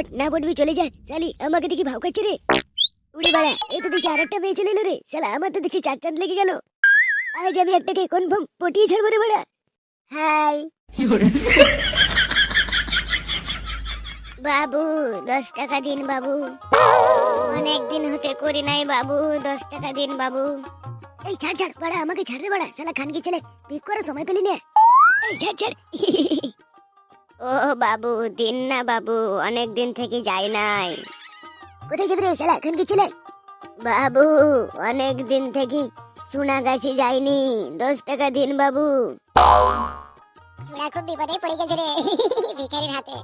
পট না পটবি চলে যা। চালি আমাকে দেখি ভাও করছে রে। উড়ে বাড়া এই তো দেখছি আরেকটা মেয়ে চলে এলো রে। শালা আমার তো দেখছি চার চাঁদ লেগে গেল। আজ আমি একটাকে কনফার্ম পটিয়ে ছাড়বো রে বাড়া। হাই। বাবু দশ টাকা দিন বাবু। অনেক দিন হতে করি নাই বাবু দশ টাকা দিন বাবু। এই ছাড় ছাড় বাড়া আমাকে ছাড় রে বাড়া। শালা খানকি ছেলে পিক করার সময় পেলি না। এই ছাড় ছাড়। ও বাবু দিন না বাবু অনেক দিন থেকে যাই নাই। কোথায় যাবি রে শালা খানকি ছেলে? বাবু অনেক দিন থেকে সোনা গাছি যাইনি দশ টাকা দিন বাবু। চূড়া খুব বিপদে পড়ে গেছে রে ভিখারির হাতে।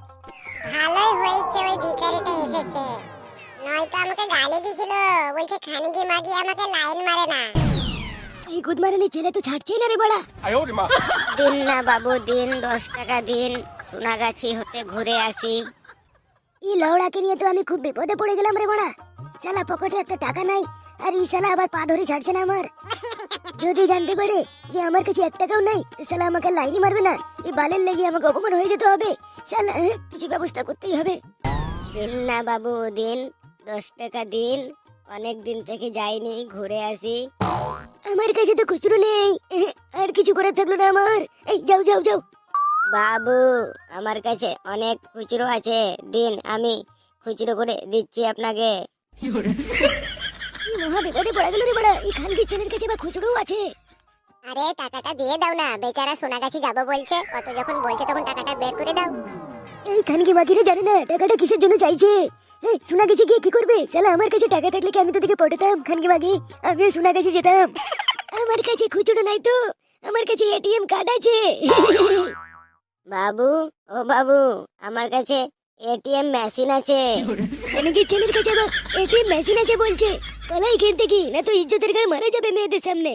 ভালোই হয়েছে ওই ভিখারিটা এসেছে। নয়তো আমাকে গালি দিছিল বলছে খানগি মাগি আমাকে লাইন মারে না। এই গুদমারানি ছেলে তো ছাড়ছেই না রে বড়া। দিন না বাবু দিন দশ টাকা দিন সোনাগাছি হতে ঘুরে আসি। এই লওড়াকে নিয়ে তো আমি খুব বিপদে পড়ে গেলাম রে বড়া। শালা পকেটে একটা টাকা নাই আর এই সালা আবার পা ধরে ছাড়ছে না আমার। যদি জানতে পারে যে আমার কাছে এক টাকাও নাই সালা আমাকে লাইনই মারবে না। এই বালের লেগে আমাকে অপমান হয়ে যেতে হবে। শালা কিছু ব্যবস্থা করতেই হবে। দিন না বাবু দিন দশ টাকা দিন অনেক দিন থেকে যাইনি ঘুরে আসি। আমার কাছে তো খুচরো নেই আর কিছু করে থাকল না আমার। এই যাও যাও যাও। বাবু আমার কাছে অনেক খুচরো আছে। দিন আমি খুচরো করে দিচ্ছি আপনাকে। কি মহা বিপদে পড়ে গেল রে বড়া এই খানকি ছেলের কাছে বা খুচরো আছে। আরে টাকাটা দিয়ে দাও না বেচারা সোনাগাছি যাব বলছে কত যখন বলছে তখন টাকাটা বের করে দাও। এই খানকি বাকিরে জানে না টাকাটা কিসের জন্য চাইছে? সোনা গেছে গিয়ে কি করবে? শালা, আমার কাছে টাকা থাকলে কি আমি তো দিকে পড়তাম খানকি বাকি আমিও সোনা গেছে যেতাম। আমার কাছে খুচরো নাই তো। আমার কাছে এটিএম কার্ড আছে। বাবু, ও বাবু, আমার কাছে এটিএম মেশিন আছে। খানকি ছেলের কাছে আবার এটিএম মেশিন আছে বলছে? পালাই এখান থেকে, না তো ইজ্জতের গাড়ি মারা যাবে মেয়েদের সামনে।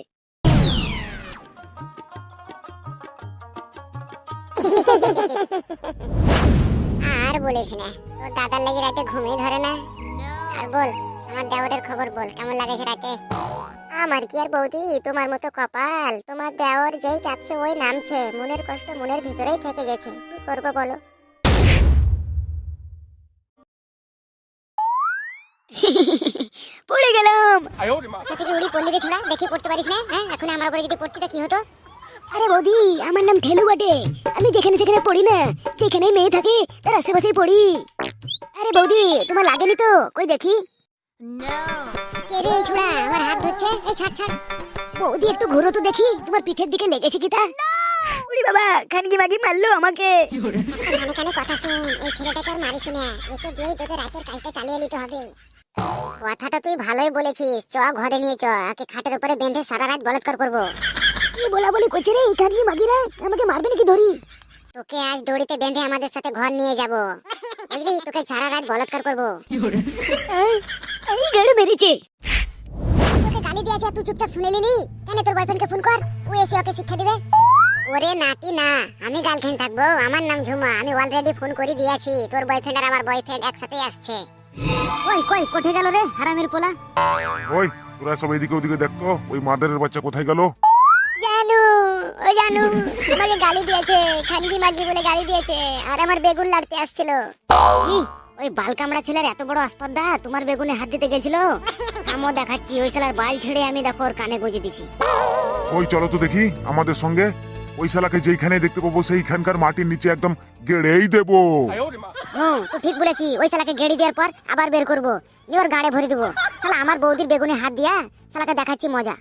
আর বলিস না। তো দাদার লাগি রাতে ঘুমই ধরে না। আর বল আমার দেওরের খবর বল কেমন লাগেছে রাতে? আমার কি আর বৌদি তোমার মতো কপাল। তোমার দেওর যেই চাপছে ওই নামছে। মনের কষ্ট মনের ভিতরেই থেকে গেছে। কি করব বলো? পড়ে গেলাম। কোথা থেকে উড়ি পড়লি রে ছোড়া? দেখি পড়তে পারিস না? হ্যাঁ এখন আমার উপরে যদি পড়তি তা কি হতো? আরে বৌদি, আমার নাম ঠেলু বটে। আমি যেখানে যেখানে পড়ি না যেখানে মেয়ে থাকে, তার আশেপাশেই পড়ি। আরে বৌদি, তোমার লাগেনি তো? কই দেখি। আমার হাত ধরছে? এই ছাড় ছাড়। বৌদি, একটু ঘুরো তো দেখি, তোমার পিঠের দিকে লেগেছে কি তা? উড়ি বাবা, খানকি মাগি মারলো আমাকে। কানে কানে কথা শুন, এই একে তোকে রাতের কাজটা চালিয়ে নিতে হবে। কথাটা তুই ভালোই বলেছিস। চ, ঘরে নিয়ে চ। খাটের উপরে বেঁধে সারা রাত বলৎকার করব। বলা বলি করছে রে মাগিরা আমাকে মারবে নাকি ধরি? তোকে আজ দড়িতে বেঁধে আমাদের সাথে ঘর নিয়ে যাব। বুঝলি? তোকে সারা রাত বলৎকার করব। এই, এই গাড়ি মেরেছে। তোকে গালি দিয়েছে তুই চুপচাপ শুনে নিলি? কেন তোর বয়ফ্রেন্ডকে ফোন কর? ও এসে ওকে শিক্ষা দিবে। ওরে নাতি না আমি গার্লফ্রেন্ড থাকব। আমার নাম ঝুমা আমি অলরেডি ফোন করে দিয়েছি। তোর বয়ফ্রেন্ড আর আমার বয়ফ্রেন্ড একসাথে আসছে। ওই কই কোঠে গেল রে হারামের পোলা? ওই তোরা সব এদিকে ওদিকে দেখতো ওই মাদারের বাচ্চা কোথায় গেল? জানু ও জানু তোমাকে গালি দিয়েছে খানকি মাগি বলে গালি দিয়েছে আর আমার বেগুন লাড়তে আসছিল। ওই ছেলের এত বড় তোমার বেগুনে হাত দিতে গেছিল? আমও দেখাচ্ছি ওই বাল ছেড়ে আমি দেখো ওর কানে গুঁজে দিছি। ওই চলো তো দেখি আমাদের সঙ্গে। ওই শালাকে যেইখানে দেখতে পাবো সেইখানকার মাটির নিচে একদম গেড়েই দেব। হুম তো ঠিক বলেছি ওই শালাকে গেড়ে দেওয়ার পর আবার বের করব। নিয়ে ওর গাড়ে ভরে দেবো। শালা আমার বৌদির বেগুনে হাত দিয়া শালাকে দেখাচ্ছি মজা।